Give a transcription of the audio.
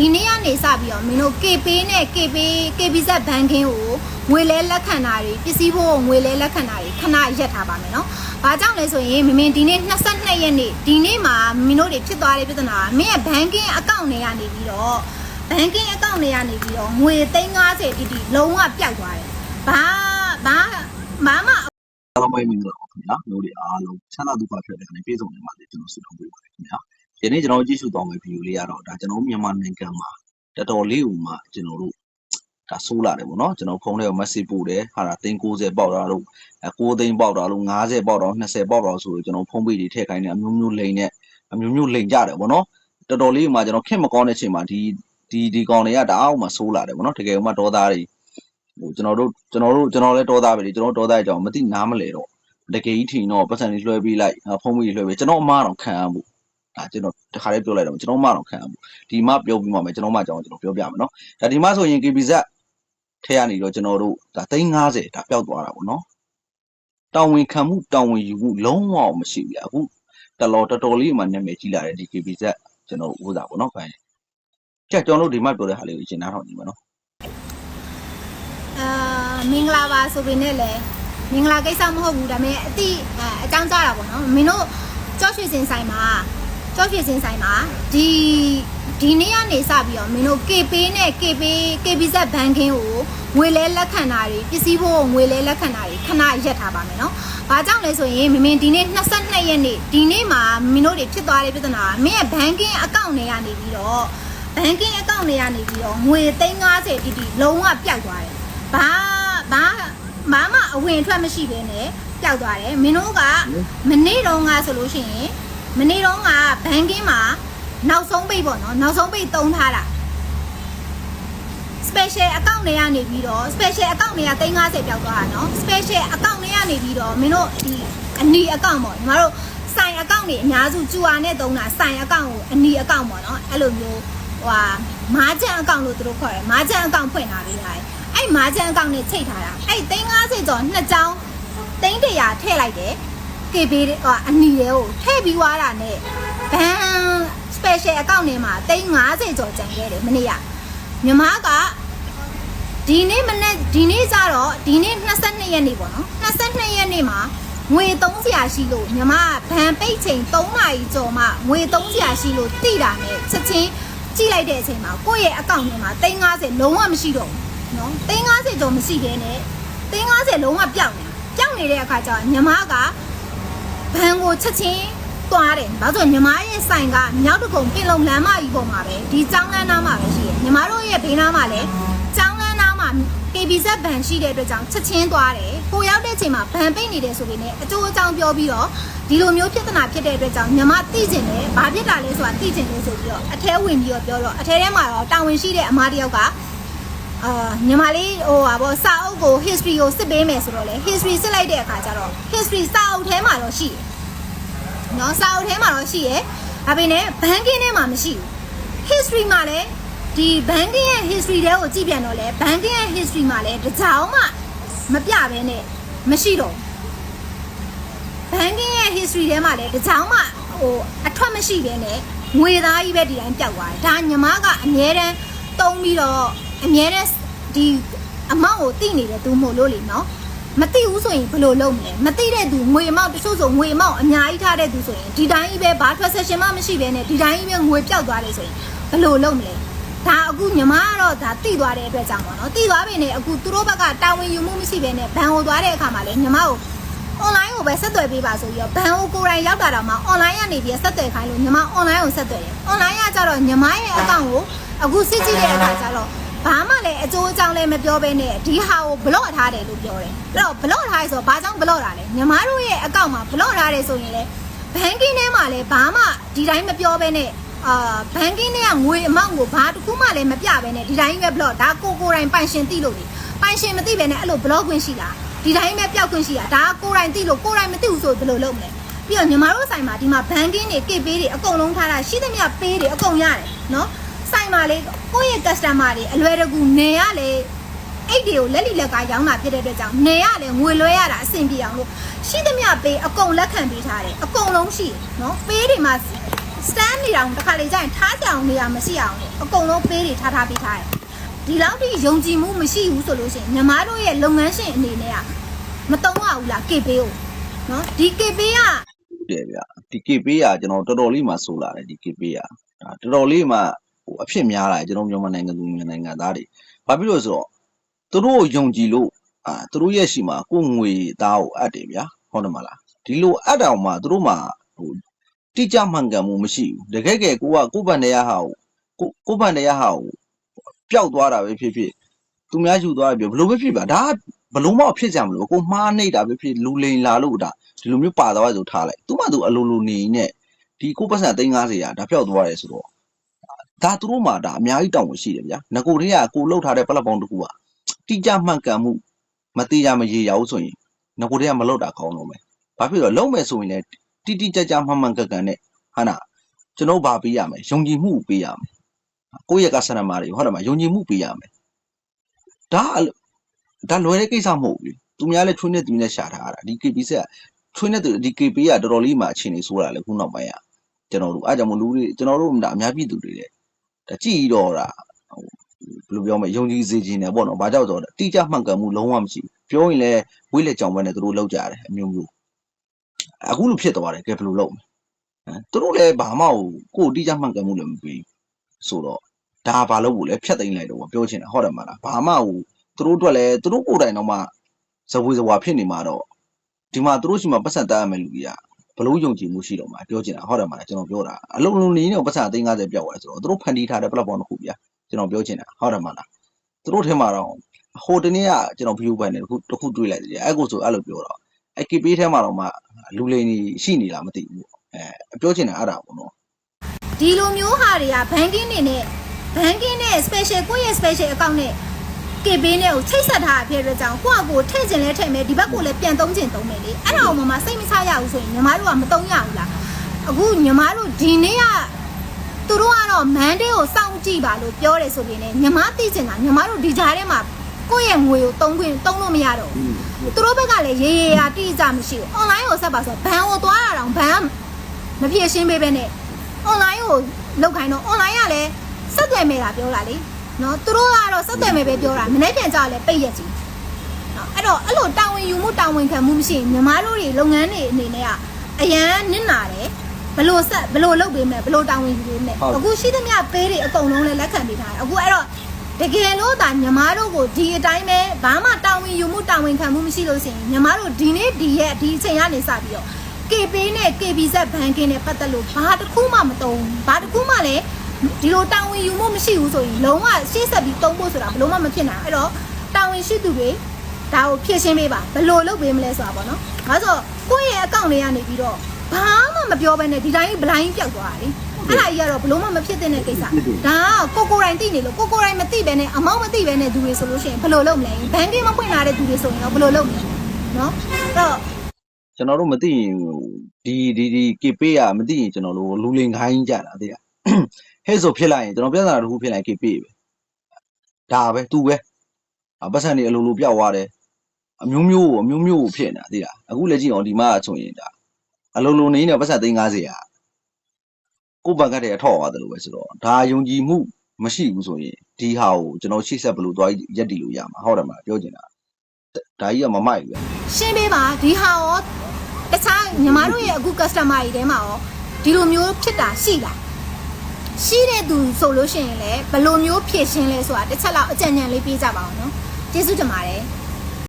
ဒီနေ့ကနေစပြီးတော့မင်းတို့ KP နဲ့ KP KBZ ဘန်ကင်းကိုငွေလဲလက်ခံတာတွေပစ္စည်းဖို့ငွေလဲလက်ခံတာတွေခဏရက်ထားပါမယ်နော်။ဘာကြောင့်လဲဆိုရင်မမင်းဒီနေ့22ရက်နေ့ဒီနေ့မှာမင်းတို့တွေဖြစ်သွားတဲ့ပြဿနာကမင်းရဲ့ဘန်ကင်းအကောင့်တွေကနေပြီးတော့ဘန်ကင်းအကောင့်တွေကနေပြီးတော့ငွေ350တိတိလုံးဝပျောက်သွားတယ်။ဘာဘာဘာမှအားလုံးပဲမင်္ဂလာပါခင်ဗျာမျိုးတွေအားလုံးချမ်းသာဒုက္ခဖြစ်တဲ့အနေပြည့်စုံနေပါစေကျွန်တော်ဆုတောင်းပေးပါတယ်ခင်ဗျာ ဒီနေ့ကျွန်တော်ကြည့်ရှုသွားမယ့်ဗီဒီယိုလေးကတော့ဒါကျွန်တော်မြန်မာနိုင်ငံမှာတော်တော်လေးဟိုမှာကျွန်တော်တို့ဒါဆိုးလာတယ်ပေါ့နော်ကျွန်တော်ဖုန်းထဲကို message ပို့တယ်ဟာဒါ390ပေါက်တာလို့အဲ9သိန်းပေါက်တာလို့50ပေါက်တာ20ပေါက်တာဆိုတော့ကျွန်တော်ဖုန်းပေတွေထည့်ခိုင်းတယ်အမျိုးမျိုးလိန်နဲ့အမျိုးမျိုးလိန်ကြတယ်ပေါ့နော်တော်တော်လေးဟိုမှာကျွန်တော်ခင်မကောင်းတဲ့အချိန်မှာဒီဒီဒီကောင်တွေကတအားဟိုမှာဆိုးလာတယ်ပေါ့နော်တကယ်ဟိုမှာဒေါသတွေဟိုကျွန်တော်တို့ကျွန်တော်တို့ကျွန်တော်လည်းဒေါသပဲလေကျွန်တော်ဒေါသအကြောင်းမသိနားမလဲတော့တကယ်ကြီးထင်တော့ပတ်စံလေးလွှဲပေးလိုက်ဖုံးပြီးလွှဲပေးကျွန်တော်အမားတော့ခံရမှု ဒါကျွန်တော်တခါလေးပြောလိုက်တော့ကျွန်တော်အမားတော့ခံရမှုဒီမှပြောပြီးမှမယ်ကျွန်တော်မှကြောင်းကျွန်တော်ပြောပြမယ်နော်ဒါဒီမှဆိုရင် KBZ ထဲကနေတော့ကျွန်တော်တို့ဒါ350ဒါပျောက်သွားတာပေါ့နော်တောင်ဝင်ခံမှုတောင်ဝင်ယူမှုလုံးဝမရှိဘူးအခုတလော်တော်တော်လေးမှနာမည်ကြီးလာတဲ့ဒီ KBZ ကျွန်တော်ဥစားပေါ့နော်ခိုင်းကြက်ကျွန်တော်တို့ဒီမှပြောတဲ့ဟာလေးကိုရှင်းနားထောင်ကြည့်မယ်နော်အာမင်္ဂလာပါဆိုပေနဲ့လည်းမင်္ဂလာကိစ္စမဟုတ်ဘူးဒါပေမဲ့အတိအဲအကြောင်းကြားတာပေါ့နော်မင်းတို့ကြောက်ရွှေစင်ဆိုင်မှာ ကြောက်ရွှေစင်ဆိုင်မှာဒီဒီနေ့ကနေစပြီးတော့မင်းတို့ KP နဲ့ KP KBZ ဘန်ကင်းကိုငွေလဲလက်ခံတာတွေပစ္စည်းဖို့ငွေလဲလက်ခံတာတွေခဏရက်ထားပါမယ်နော်။ဘာကြောင့်လဲဆိုရင်မမင်းဒီနေ့22ရက်နေ့ဒီနေ့မှာမင်းတို့တွေဖြစ်သွားတဲ့ပြဿနာကမင်းရဲ့ဘန်ကင်းအကောင့်တွေကနေပြီးတော့ဘန်ကင်းအကောင့်တွေကနေပြီးတော့ငွေ350တိတိလုံးဝပျောက်သွားတယ်။ဘာဘာဘာမှအဝင်အထွက်မရှိဘဲနဲ့ပျောက်သွားတယ်။မင်းတို့ကမနေ့တုန်းကဆိုလို့ရှိရင် မနေ့တော့ကဘန်ကင်းမှာနောက်ဆုံးပိတ်ပေါ့နော်နောက်ဆုံးပိတ်တုံးထားတာ special account တွေကနေပြီးတော့ special account တွေက350ပြောက်သွားတာနော် special account တွေကနေပြီးတော့မင်းတို့ဒီအနီ account ပေါ့ညီမတို့ဆိုင် account တွေအများစုကျူအာနဲ့တုံးတာဆိုင် account ကိုအနီ account ပေါ့နော်အဲ့လိုမျိုးဟိုဟာမာဂျန် account လို့သူတို့ခေါ်တယ်မာဂျန် account ဖွင့်ထားပေးရတယ်အဲ့မာဂျန် account နဲ့ချိန်ထားတာအဲ့350ကျော်နှစ်ချောင်း300ထည့်လိုက်တယ် KB တွေဟိုအနီတွေကိုထည့်ပြီးွားတာနဲ့ဘန် special account ထဲမှာ350ကျော်ကျန်ခဲ့တယ်မနေ့ကမြမကဒီနေ့မနေ့ဒီနေ့ကျတော့ဒီနေ့22ရက်နေ့ပေါ့နော်22ရက်နေ့မှာငွေ300ရှိလို့ညီမကဘန်ပိတ်ချိန်3နာရီကျော်မှငွေ300ရှိလို့တိတာနဲ့ချက်ချင်းကြည့်လိုက်တဲ့အချိန်မှာကိုယ့်ရဲ့အကောင့်ထဲမှာ350လုံးဝမရှိတော့ဘူးနော်350ကျော်မရှိသေးနဲ့350လုံးဝပျောက်နေတာပျောက်နေတဲ့အခါကျတော့ညီမက ဘန်ကိုချက်ချင်းသွားတယ်။ဘာလို့ညီမရဲ့ဆိုင်ကမြောက်တကုံပြင်လုံလမ်းမကြီးပေါ်မှာပဲဒီကျောင်းလမ်းနားမှာပဲရှိတယ်။ညီမတို့ရဲ့ဘေးနားမှာလည်းကျောင်းလမ်းနားမှာ KBZ ဘန်ရှိတဲ့အတွက်ကြောင့်ချက်ချင်းသွားတယ်။ကိုရောက်တဲ့အချိန်မှာဘန်ပိတ်နေတယ်ဆိုပြီးနဲ့အကျိုးအကြောင်းပြောပြီးတော့ဒီလိုမျိုးပြဿနာဖြစ်တဲ့အတွက်ကြောင့်ညီမသိကျင်တယ်။ဘာဖြစ်တာလဲဆိုတာသိကျင်တယ်ဆိုပြီးတော့အထဲဝင်ပြီးတော့ပြောတော့အထဲထဲမှာတော့တာဝန်ရှိတဲ့အမတယောက်က အာညီမလေးဟိုဟာဗောစာအုပ်ကို history ကိုစစ်ပေးမယ်ဆိုတော့လေ history စစ်လိုက်တဲ့အခါကျတော့ history စာအုပ်ထဲမှာတော့ရှိတယ်။နော်စာအုပ်ထဲမှာတော့ရှိရယ်ဒါပေမဲ့ဘန်ကင်းထဲမှာမရှိဘူး history မှာလည်းဒီ banking ရဲ့ history တွေကိုကြည့်ပြန်တော့လေ banking ရဲ့ history မှာလည်းတစ်ကြောင်မှမပြဘဲနဲ့မရှိတော့ဘူး banking ရဲ့ history ထဲမှာလည်းတစ်ကြောင်မှဟိုအထွက်မရှိဘဲနဲ့ငွေသားကြီးပဲဒီတိုင်းပျောက်သွားတယ်ဒါညီမကအမြဲတမ်းတုံးပြီးတော့ အမြဲတမ်းဒီအမောင့်ကိုတိနေတဲ့သူမို့လို့လေနော်မသိဘူးဆိုရင်ဘယ်လိုလုပ်မလဲမသိတဲ့သူငွေအမောင့်တချို့ဆိုငွေအမောင့်အများကြီးထားတဲ့သူဆိုရင်ဒီတိုင်းကြီးပဲဘာ transaction မှမရှိဘဲနဲ့ဒီတိုင်းကြီးပဲငွေပျောက်သွားတယ်ဆိုရင်ဘယ်လိုလုပ်မလဲဒါအခုညီမကတော့ဒါတိသွားတဲ့အတွက်ကြောင့်ပေါ့နော်တိသွားပြီနဲ့အခုသူတို့ဘက်ကတာဝန်ယူမှုမရှိဘဲနဲ့ဘန်ကိုသွားတဲ့အခါမှာလေညီမကို online ကိုပဲဆက်သွယ်ပေးပါဆိုပြီးတော့ဘန်ကိုကိုယ်တိုင်ရောက်တာတော့မှ online ကနေပြီးဆက်သွယ်ခိုင်းလို့ညီမ online ကိုဆက်သွယ်တယ် online ကကြတော့ညီမရဲ့အကောင့်ကိုအခုစစ်ကြည့်တဲ့အခါကျတော့ ဘာမှလည်းအကျိုးအကြောင်းလည်းမပြောဘဲနဲ့ဒီဟာကို block ထားတယ်လို့ပြောတယ်အဲ့တော့ block ထားရဆိုတော့ဘာကြောင့် block တာလဲညီမတို့ရဲ့အကောင့်မှာ block ထားတယ်ဆိုရင်လေ banking ထဲမှာလည်းဘာမှဒီတိုင်းမပြောဘဲနဲ့အာ banking ထဲကငွေအမောင့်ကိုဘာတစ်ခုမှလည်းမပြဘဲနဲ့ဒီတိုင်းပဲ block ဒါကိုကိုယ်တိုင်ပိုင်ရှင်သိလို့လေပိုင်ရှင်မသိဘဲနဲ့အဲ့လို block ခွင့်ရှိလားဒီတိုင်းပဲပျောက်ခွင့်ရှိတာဒါကကိုယ်တိုင်သိလို့ကိုယ်တိုင်မသိဘူးဆိုဘယ်လိုလုပ်မလဲပြီးတော့ညီမတို့ဆိုင်မှာဒီမှာ banking တွေ kit ပေးတွေအကုန်လုံးထားတာရှိသမျှပေးတွေအကုန်ရတယ်နော် ဆိုင်မှာလေကိုယ့်ရဲ့ customer တွေအလွယ်တကူနေရလေအဲ့ဒီကိုလက်လီလက်ကရောင်းတာဖြစ်တဲ့အတွက်ကြောင့်နေရလေငွေလွှဲရတာအဆင်ပြေအောင်လို့ရှိသမျှပေးအကုန်လက်ခံပေးထားတယ်အကုန်လုံးရှိတယ်နော်ပေးတွေမှာ stand နေအောင်တစ်ခါလေကြာရင်ထားကြအောင်နေရမရှိအောင်လေအကုန်လုံးပေးတွေထားထားပေးထားတယ်ဒီလောက်ထိယုံကြည်မှုမရှိဘူးဆိုလို့ရှိရင်ညီမတို့ရဲ့လုပ်ငန်းရှင်အနေနဲ့ကမတုံးရဘူးလား KP ကိုနော်ဒီ KP ကတယ်ဗျဒီ KP ကကျွန်တော်တော်တော်လေးမှဆိုးလာတယ်ဒီ KP ကဒါတော်တော်လေးမှ ဟိုအဖြစ်များလာတယ်ကျွန်တော်မြန်မာနိုင်ငံသူမြန်မာနိုင်ငံသားတွေဘာဖြစ်လို့လဲဆိုတော့သူတို့ကိုယုံကြည်လို့အာသူတို့ရဲ့ရှိမှာကိုယ်ငွေသားကိုအပ်တယ်ဗျာဟုတ်တယ်မလားဒီလိုအပ်တောင်မှသူတို့မှဟိုတိကျမှန်ကန်မှုမရှိဘူးတကယ်ကဲကိုကကိုယ်ဗန်တရားဟာကိုကိုယ်ဗန်တရားဟာကိုပျောက်သွားတာပဲဖြစ်ဖြစ်သူများယူသွားတယ်ပြောဘလို့ပဲဖြစ်ပါဒါကဘလို့မှဖြစ်ကြမလို့ကိုမှားနေတာပဲဖြစ်လူလိန်လာလို့ဒါဒီလိုမျိုးပါသွားဆိုထားလိုက်သူ့မသူအလိုလိုနေနဲ့ဒီကိုပတ်စံ350ရာဒါပျောက်သွားတယ်ဆိုတော့ ဒါသူတို့မှဒါအများကြီးတောင်းဝင်ရှိတယ်ဗျာငကိုတည်းကကိုလှုပ်ထားတဲ့ပလက်ဖောင်းတစ်ခုကတိကျမှန်ကန်မှုမတိကျမရေရဘူးဆိုရင်ငကိုတည်းကမလှုပ်တာကောင်းတော့မယ်ဘာဖြစ်လို့လဲလုံးမယ်ဆိုရင်လည်းတိတိကျကျမှန်မှန်ကန်ကန်နဲ့ဟာနာကျွန်တော်ဗာပေးရမယ်ယုံကြည်မှုပေးရမယ်ကိုယ့်ရဲ့ကဆနမာတွေဟုတ်တယ်မယုံကြည်မှုပေးရမယ်ဒါအလိုဒါလွယ်တဲ့ကိစ္စမဟုတ်ဘူးလေသူများလည်းချွေးနေသူနဲ့ရှာထားတာဒီ KP ဆက်ကထွင်းတဲ့သူဒီ KP ကတော်တော်လေးမှအခြေအနေဆိုးတာလေခုနောက်ပိုင်းကကျွန်တော်တို့အားကြောင့်မလူတွေကျွန်တော်တို့ဒါအများပြည်သူတွေလေဒါ ကြည့်တော့တာဟိုဘယ်လိုပြောမလဲယုံကြည်စေခြင်းနဲ့ပေါ့နော်ဘာကြောင့်ဆိုတော့တိကျမှန်ကန်မှုလုံးဝမရှိဘူးပြောရင်လည်းဝိလက်ကြောင်ပဲနဲ့သူတို့လောက်ကြတယ်အမျိုးမျိုးအခုလိုဖြစ်သွားတယ်ကဲဘယ်လိုလုပ်မလဲဟမ်သူတို့လည်းဘာမှကိုကိုတိကျမှန်ကန်မှုလည်းမပေးဆိုတော့ဒါဘာလို့လဲဖြတ်သိမ်းလိုက်တော့ပြောချင်တာဟုတ်တယ်မလားဘာမှဟိုသူတို့အတွက်လည်းသူတို့ကိုယ်တိုင်တော့မှဇဝေဇဝါဖြစ်နေမှာတော့ဒီမှာသူတို့ရှိမှပတ်စံတတ်ရမယ်လူကြီးက ဘလို့ယုံကြည်မှုရှိတော့မှာပြောချင်တာဟုတ်တယ်မလားကျွန်တော်ပြောတာအလုံးလုံးနေနေပတ်စံအသိန်း50ပြောက်သွားတယ်ဆိုတော့သူတို့ဖန်တီးထားတဲ့ platform တစ်ခုပြကျွန်တော်ပြောချင်တာဟုတ်တယ်မလားသူတို့ထဲမှာတော့ဟိုတနေ့ကကျွန်တော် view ပိုင်းနဲ့တစ်ခုတစ်ခုတွေးလိုက်တယ်အဲ့ကိုဆိုအဲ့လိုပြောတော့အ KP ထဲမှာတော့မှလူလိန်ကြီးရှိနေလားမသိဘူးအဲပြောချင်တာအဲ့ဒါပေါ့နော်ဒီလိုမျိုးဟာတွေက banking နေနဲ့ banking နဲ့ special ကိုယ့်ရဲ့ special account နဲ့ KB နဲ့ကိုချိတ်ဆက်ထားတာဖြစ်တဲ့အတွက်ကြောင့်ကိုယ့်အကိုထည့်ခြင်းလဲထည့်မယ်ဒီဘက်ကိုလည်းပြန်သုံးခြင်းသုံးမယ်လေအဲ့ဒါအောင်မှမစိတ်မချရဘူးဆိုရင်ညီမတို့ကမသုံးရဘူးလားအခုညီမတို့ဒီနေ့ကသူတို့ကတော့ Monday ကိုစောင့်ကြည့်ပါလို့ပြောတယ်ဆိုရင်လည်းညီမသိချင်တာညီမတို့ဒီကြားထဲမှာကိုယ့်ရဲ့ငွေကိုသုံးခွင့်သုံးလို့မရတော့ဘူးသူတို့ဘက်ကလည်းရေရေရာတိကျမရှိဘူး online ကိုဆက်ပါဆိုဘန်ကိုသွားတာတော့ဘန်မပြည့်ရှင်းပေးပဲနဲ့ online ကိုလောက်ခိုင်းတော့ online ကလည်းဆက်သွယ်မယ်တာပြောတာလေ နော်သူတို့ကတော့ဆက်သွယ်မယ်ပဲပြောတာမနေ့ပြန်ကြလည်းပိတ်ရက်ကြီးနော်အဲ့တော့အဲ့လိုတာဝန်ယူမှုတာဝန်ခံမှုမရှိရင်ညီမတို့တွေလုပ်ငန်းတွေအနေနဲ့ကအရန်နစ်နာတယ်ဘလို့ဆက်ဘလို့လုပ်ပေးမလဲဘလို့တာဝန်ယူပေးမလဲအခုရှိသမျှပေးတွေအကုန်လုံးလည်းလက်ခံပေးထားတယ်အခုအဲ့တော့တကယ်လို့ဒါညီမတို့ကိုဒီအတိုင်းပဲဘာမှတာဝန်ယူမှုတာဝန်ခံမှုမရှိလို့ရှိရင်ညီမတို့ဒီနေ့ဒီရက်ဒီအချိန်ကနေစပြီးတော့ KP နဲ့ KBZ banking နဲ့ပတ်သက်လို့ဘာတစ်ခုမှမတုံးဘာတစ်ခုမှလည်း ဒီလိုတာဝန်ယူမှုမရှိဘူးဆိုရင်လုံးဝရှေ့ဆက်ပြီးတုံးဖို့ဆိုတာဘလို့မှမဖြစ်နိုင်အဲ့တော့တာဝန်ရှိသူတွေဒါကိုဖြည့်ရှင်းပေးပါဘလို့လုပ်ပေးမလဲဆိုတာပေါ့နော်။ဒါဆိုကိုယ့်ရဲ့အကောင့်လေးကနေပြီးတော့ဘာမှမပြောဘဲနဲ့ဒီတိုင်းဘလိုင်းပြောက်သွားတာလေ။အဲ့ဒါကြီးကတော့ဘလို့မှမဖြစ်တဲ့ကိစ္စ။ဒါကကိုကိုယ်တိုင်သိနေလို့ကိုကိုယ်တိုင်မသိဘဲနဲ့အမောက်မသိဘဲနဲ့သူတွေဆိုလို့ရှိရင်ဘလို့လုပ်မလဲ။ဘန်ကင်းမပွင့်လာတဲ့သူတွေဆိုရင်တော့ဘလို့လုပ်မလဲ။နော်။အဲ့တော့ကျွန်တော်တို့မသိရင်ဒီဒီဒီ KP ကမသိရင်ကျွန်တော်တို့လူလိန်ခိုင်းကြတာသိလား ဟဲ့ဆိုဖြစ်လိုက်ရင်ကျွန်တော်ပြဿနာတစ်ခုဖြစ်လိုက် KP ပဲဒါပဲသူပဲအပတ်စံနေအလိုလိုပြောက်သွားတယ်အမျိုးမျိုးအမျိုးမျိုးဖြစ်နေတာသိလားအခုလည်းကြည့်အောင်ဒီမှာဆိုရင်ဒါအလိုလိုနေနေပတ်စံ350ရာကိုဘန်ကတည်းကထောက်သွားတယ်လို့ပဲဆိုတော့ဒါယုံကြည်မှုမရှိဘူးဆိုရင်ဒီဟာကိုကျွန်တော်ရှေ့ဆက်ဘယ်လိုသွားရက်တည်လို့ရမှာဟုတ်တယ်မလားပြောချင်တာဒါကြီးကမမိုက်ဘူးရှင်းပေးပါဒီဟာရောတခြားညီမတို့ရဲ့အခု customer တွေထဲမှာရောဒီလိုမျိုးဖြစ်တာရှိလား ရှိတဲ့သူဆိုလို့ရှိရင်လည်းဘယ်လိုမျိုးဖြည့်ရှင်းလဲဆိုတာတစ်ချက်လောက်အကြံဉာဏ်လေးပေးကြပါအောင်နော်ကျေးဇူးတင်ပါတယ်